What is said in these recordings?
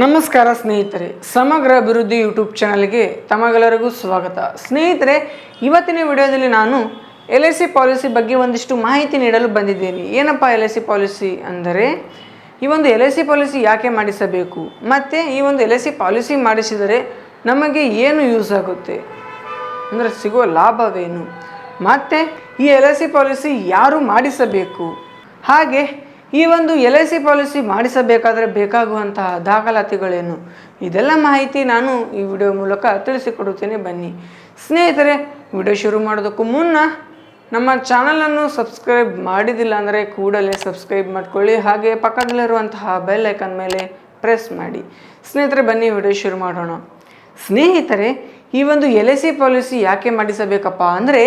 ನಮಸ್ಕಾರ ಸ್ನೇಹಿತರೆ, ಸಮಗ್ರ ಅಭಿವೃದ್ಧಿ ಯೂಟ್ಯೂಬ್ ಚಾನಲ್ಗೆ ತಮಗೆಲ್ಲರಿಗೂ ಸ್ವಾಗತ. ಸ್ನೇಹಿತರೆ, ಇವತ್ತಿನ ವಿಡಿಯೋದಲ್ಲಿ ನಾನು ಎಲ್ ಐ ಸಿ ಪಾಲಿಸಿ ಬಗ್ಗೆ ಒಂದಿಷ್ಟು ಮಾಹಿತಿ ನೀಡಲು ಬಂದಿದ್ದೇನೆ. ಏನಪ್ಪ ಎಲ್ ಐ ಸಿ ಪಾಲಿಸಿ ಅಂದರೆ? ಈ ಒಂದು ಎಲ್ ಐ ಸಿ ಪಾಲಿಸಿ ಯಾಕೆ ಮಾಡಿಸಬೇಕು? ಮತ್ತು ಈ ಒಂದು ಎಲ್ ಐ ಸಿ ಪಾಲಿಸಿ ಮಾಡಿಸಿದರೆ ನಮಗೆ ಏನು ಯೂಸ್ ಆಗುತ್ತೆ? ಅಂದರೆ ಸಿಗುವ ಲಾಭವೇನು? ಮತ್ತು ಈ ಎಲ್ ಐ ಸಿ ಪಾಲಿಸಿ ಯಾರು ಮಾಡಿಸಬೇಕು? ಹಾಗೆ ಈ ಒಂದು ಎಲ್ ಐ ಸಿ ಪಾಲಿಸಿ ಮಾಡಿಸಬೇಕಾದರೆ ಬೇಕಾಗುವಂತಹ ದಾಖಲಾತಿಗಳೇನು? ಇದೆಲ್ಲ ಮಾಹಿತಿ ನಾನು ಈ ವಿಡಿಯೋ ಮೂಲಕ ತಿಳಿಸಿಕೊಡುತ್ತೇನೆ. ಬನ್ನಿ. ಸ್ನೇಹಿತರೆ, ವಿಡಿಯೋ ಶುರು ಮಾಡೋದಕ್ಕೂ ಮುನ್ನ ನಮ್ಮ ಚಾನಲನ್ನು ಸಬ್ಸ್ಕ್ರೈಬ್ ಮಾಡಿದಿಲ್ಲ ಅಂದರೆ ಕೂಡಲೇ ಸಬ್ಸ್ಕ್ರೈಬ್ ಮಾಡ್ಕೊಳ್ಳಿ. ಹಾಗೆ ಪಕ್ಕದಲ್ಲಿರುವಂತಹ ಬೆಲ್ ಐಕನ್ ಮೇಲೆ ಪ್ರೆಸ್ ಮಾಡಿ. ಸ್ನೇಹಿತರೆ, ಬನ್ನಿ ವಿಡಿಯೋ ಶುರು ಮಾಡೋಣ. ಸ್ನೇಹಿತರೆ ಈ ಒಂದು ಎಲ್ ಐ ಸಿ ಪಾಲಿಸಿ ಯಾಕೆ ಮಾಡಿಸಬೇಕಪ್ಪ ಅಂದರೆ,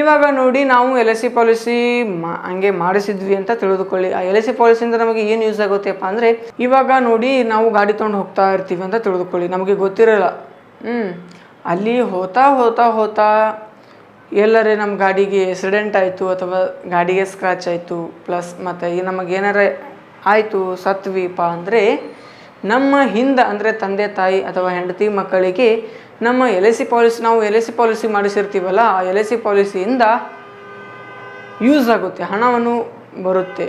ಇವಾಗ ನೋಡಿ ನಾವು ಎಲ್ ಐ ಸಿ ಪಾಲಿಸಿ ಮಾ, ಹಂಗೆ ಮಾಡಿಸಿದ್ವಿ ಅಂತ ತಿಳಿದುಕೊಳ್ಳಿ. ಆ ಎಲ್ ಐ ಸಿ ಪಾಲಿಸಿಯಿಂದ ನಮಗೆ ಏನು ಯೂಸ್ ಆಗುತ್ತೆಪ್ಪ ಅಂದರೆ, ಇವಾಗ ನೋಡಿ ನಾವು ಗಾಡಿ ತೊಗೊಂಡು ಹೋಗ್ತಾ ಇರ್ತೀವಿ ಅಂತ ತಿಳಿದುಕೊಳ್ಳಿ. ನಮಗೆ ಗೊತ್ತಿರಲ್ಲ. ಹ್ಞೂ ಅಲ್ಲಿ ಹೋತಾ ಹೋತಾ ಹೋತಾ ಎಲ್ಲರೇ ನಮ್ಮ ಗಾಡಿಗೆ ಆಕ್ಸಿಡೆಂಟ್ ಆಯಿತು ಅಥವಾ ಗಾಡಿಗೆ ಸ್ಕ್ರ್ಯಾಚ್ ಆಯಿತು. ಪ್ಲಸ್ ಮತ್ತು ಈ ನಮಗೇನಾರ ಆಯಿತು ಸತ್ವಿಪ ಅಂದರೆ, ನಮ್ಮ ಹಿಂದೆ ಅಂದರೆ ತಂದೆ ತಾಯಿ ಅಥವಾ ಹೆಂಡತಿ ಮಕ್ಕಳಿಗೆ ನಮ್ಮ ಎಲ್ ಐ ಸಿ ಪಾಲಿಸಿ ನಾವು ಎಲ್ ಐ ಸಿ ಪಾಲಿಸಿ ಮಾಡಿಸಿರ್ತೀವಲ್ಲ, ಆ ಎಲ್ ಐ ಸಿ ಪಾಲಿಸಿಯಿಂದ ಯೂಸ್ ಆಗುತ್ತೆ, ಹಣವನ್ನು ಬರುತ್ತೆ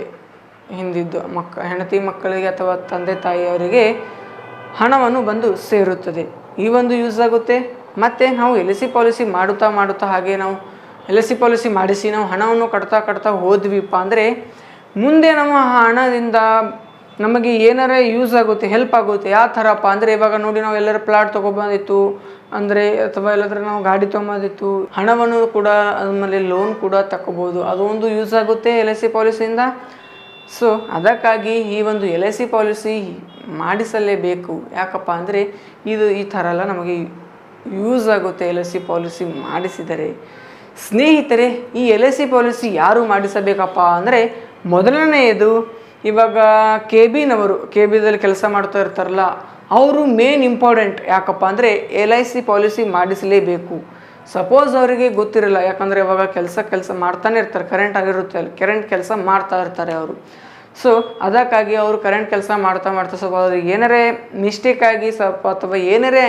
ಹಿಂದಿದ್ದು ಮಕ್ಕ, ಹೆಂಡತಿ ಮಕ್ಕಳಿಗೆ ಅಥವಾ ತಂದೆ ತಾಯಿಯವರಿಗೆ ಹಣವನ್ನು ಬಂದು ಸೇರುತ್ತದೆ. ಈ ಒಂದು ಯೂಸ್ ಆಗುತ್ತೆ. ಮತ್ತು ನಾವು ಎಲ್ ಐ ಸಿ ಪಾಲಿಸಿ ಮಾಡುತ್ತಾ ಮಾಡುತ್ತಾ ಹಾಗೆ ನಾವು ಎಲ್ ಐ ಸಿ ಪಾಲಿಸಿ ಮಾಡಿಸಿ ನಾವು ಹಣವನ್ನು ಕಟ್ತಾ ಕಟ್ತಾ ಹೋದ್ವಿಪ್ಪ ಅಂದರೆ ಮುಂದೆ ನಮ್ಮ ಹಣದಿಂದ ನಮಗೆ ಏನಾರ ಯೂಸ್ ಆಗುತ್ತೆ ಹೆಲ್ಪ್ ಆಗುತ್ತೆ ಯಾವ ಥರಪ್ಪ. ಅಂದರೆ ಇವಾಗ ನೋಡಿ ನಾವು ಎಲ್ಲರ ಪ್ಲಾಟ್ ತೊಗೊಬಂದಿತ್ತು. ಅಂದರೆ ಅಥವಾ ಎಲ್ಲಾದರೂ ನಾವು ಗಾಡಿ ತೊಗೊಂಬಂದಿತ್ತು. ಹಣವನ್ನು ಕೂಡ, ಆಮೇಲೆ ಲೋನ್ ಕೂಡ ತಗೋಬೋದು ಅದೊಂದು ಯೂಸ್ ಆಗುತ್ತೆ ಎಲ್ ಐ ಸಿ ಪಾಲಿಸಿಯಿಂದ ಸೊ ಅದಕ್ಕಾಗಿ ಈ ಒಂದು ಎಲ್ ಐ ಸಿ ಪಾಲಿಸಿ ಮಾಡಿಸಲೇಬೇಕು. ಯಾಕಪ್ಪ ಅಂದರೆ ಇದು ಈ ಥರ ಎಲ್ಲ ನಮಗೆ ಯೂಸ್ ಆಗುತ್ತೆ ಎಲ್ ಐ ಸಿ ಪಾಲಿಸಿ ಮಾಡಿಸಿದರೆ. ಸ್ನೇಹಿತರೆ, ಈ ಎಲ್ ಐ ಸಿ ಪಾಲಿಸಿ ಯಾರು ಮಾಡಿಸಬೇಕಪ್ಪ ಅಂದರೆ ಮೊದಲನೆಯದು ಇವಾಗ ಕೆ ಬಿನವರು ಕೆ ಬಿದಲ್ಲಿ ಕೆಲಸ ಮಾಡ್ತಾ ಇರ್ತಾರಲ್ಲ, ಅವರು ಮೇನ್ ಇಂಪಾರ್ಟೆಂಟ್ ಯಾಕಪ್ಪ ಅಂದರೆ ಎಲ್ ಐ ಸಿ ಪಾಲಿಸಿ ಮಾಡಿಸಲೇಬೇಕು. ಸಪೋಸ್ ಅವರಿಗೆ ಗೊತ್ತಿರಲ್ಲ, ಯಾಕಂದರೆ ಇವಾಗ ಕೆಲಸ ಕೆಲಸ ಮಾಡ್ತಾನೆ ಇರ್ತಾರೆ ಕರೆಂಟ್ ಆಗಿರುತ್ತೆ ಅಲ್ಲಿ ಕರೆಂಟ್ ಕೆಲಸ ಮಾಡ್ತಾ ಇರ್ತಾರೆ ಅವರು. ಸೊ ಅದಕ್ಕಾಗಿ ಅವರು ಕರೆಂಟ್ ಕೆಲಸ ಮಾಡ್ತಾ ಮಾಡ್ತಾ ಸ್ವಲ್ಪ ಏನಾರೇ ಮಿಸ್ಟೇಕ್ ಆಗಿ ಸ್ವಲ್ಪ ಅಥವಾ ಏನಾರೇ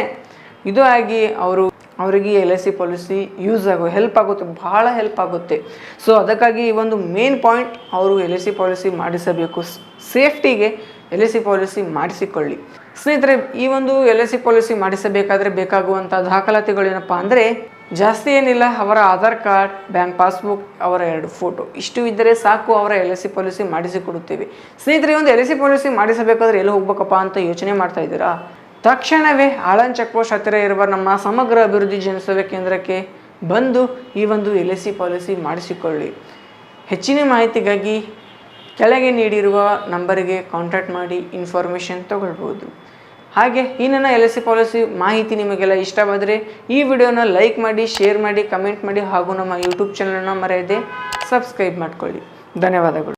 ಇದು ಆಗಿ ಅವರು ಅವರಿಗೆ L I C policy use ಆಗೋ ಹೆಲ್ಪ್ ಆಗುತ್ತೆ ಭಾಳ ಹೆಲ್ಪ್ ಆಗುತ್ತೆ. ಸೊ ಅದಕ್ಕಾಗಿ ಈ ಒಂದು ಮೇನ್ ಪಾಯಿಂಟ್ ಅವರು ಎಲ್ ಐ ಸಿ ಪಾಲಿಸಿ ಮಾಡಿಸಬೇಕು. ಸೇಫ್ಟಿಗೆ ಎಲ್ ಐ ಸಿ ಪಾಲಿಸಿ ಮಾಡಿಸಿಕೊಳ್ಳಿ. ಸ್ನೇಹಿತರೆ, ಈ ಒಂದು ಎಲ್ ಐ ಸಿ ಪಾಲಿಸಿ ಮಾಡಿಸಬೇಕಾದ್ರೆ ಬೇಕಾಗುವಂಥ ದಾಖಲಾತಿಗಳೇನಪ್ಪ ಅಂದರೆ, ಜಾಸ್ತಿ ಏನಿಲ್ಲ, ಅವರ ಆಧಾರ್ ಕಾರ್ಡ್ ಬ್ಯಾಂಕ್ ಪಾಸ್ಬುಕ್ ಅವರ ಎರಡು ಫೋಟೋ ಇಷ್ಟು ಇದ್ದರೆ ಸಾಕು, ಅವರ ಎಲ್ ಐ ಸಿ ಪಾಲಿಸಿ ಮಾಡಿಸಿಕೊಡುತ್ತೇವೆ. ಸ್ನೇಹಿತರೆ ಒಂದು ಎಲ್ ಐ ಸಿ ಪಾಲಿಸಿ ಮಾಡಿಸಬೇಕಾದ್ರೆ ಎಲ್ಲಿ ಹೋಗ್ಬೇಕಪ್ಪ ಅಂತ ಯೋಚನೆ ಮಾಡ್ತಾ ಇದ್ದೀರಾ? ತಕ್ಷಣವೇ ಆಳನ್ ಚೆಕ್ ಪೋಸ್ಟ್ ಹತ್ತಿರ ಇರುವ ನಮ್ಮ ಸಮಗ್ರ ಅಭಿವೃದ್ಧಿ ಜನಸೇವೆ ಕೇಂದ್ರಕ್ಕೆ ಬಂದು ಈ ಒಂದು ಎಲ್ ಸಿ ಪಾಲಿಸಿ ಮಾಡಿಸಿಕೊಳ್ಳಿ. ಹೆಚ್ಚಿನ ಮಾಹಿತಿಗಾಗಿ ಕೆಳಗೆ ನೀಡಿರುವ ನಂಬರಿಗೆ ಕಾಂಟ್ಯಾಕ್ಟ್ ಮಾಡಿ ಇನ್ಫಾರ್ಮೇಷನ್ ತಗೊಳ್ಬೋದು ಹಾಗೆ ಈ ನನ್ನ ಎಲ್ ಎಸ್ ಸಿ ಪಾಲಿಸಿ ಮಾಹಿತಿ ನಿಮಗೆಲ್ಲ ಇಷ್ಟವಾದರೆ ಈ ವಿಡಿಯೋನ ಲೈಕ್ ಮಾಡಿ ಶೇರ್ ಮಾಡಿ ಕಮೆಂಟ್ ಮಾಡಿ ಹಾಗೂ ನಮ್ಮ ಯೂಟ್ಯೂಬ್ ಚಾನಲ್ನ ಮರೆಯದೆ ಸಬ್ಸ್ಕ್ರೈಬ್ ಮಾಡ್ಕೊಳ್ಳಿ. ಧನ್ಯವಾದಗಳು.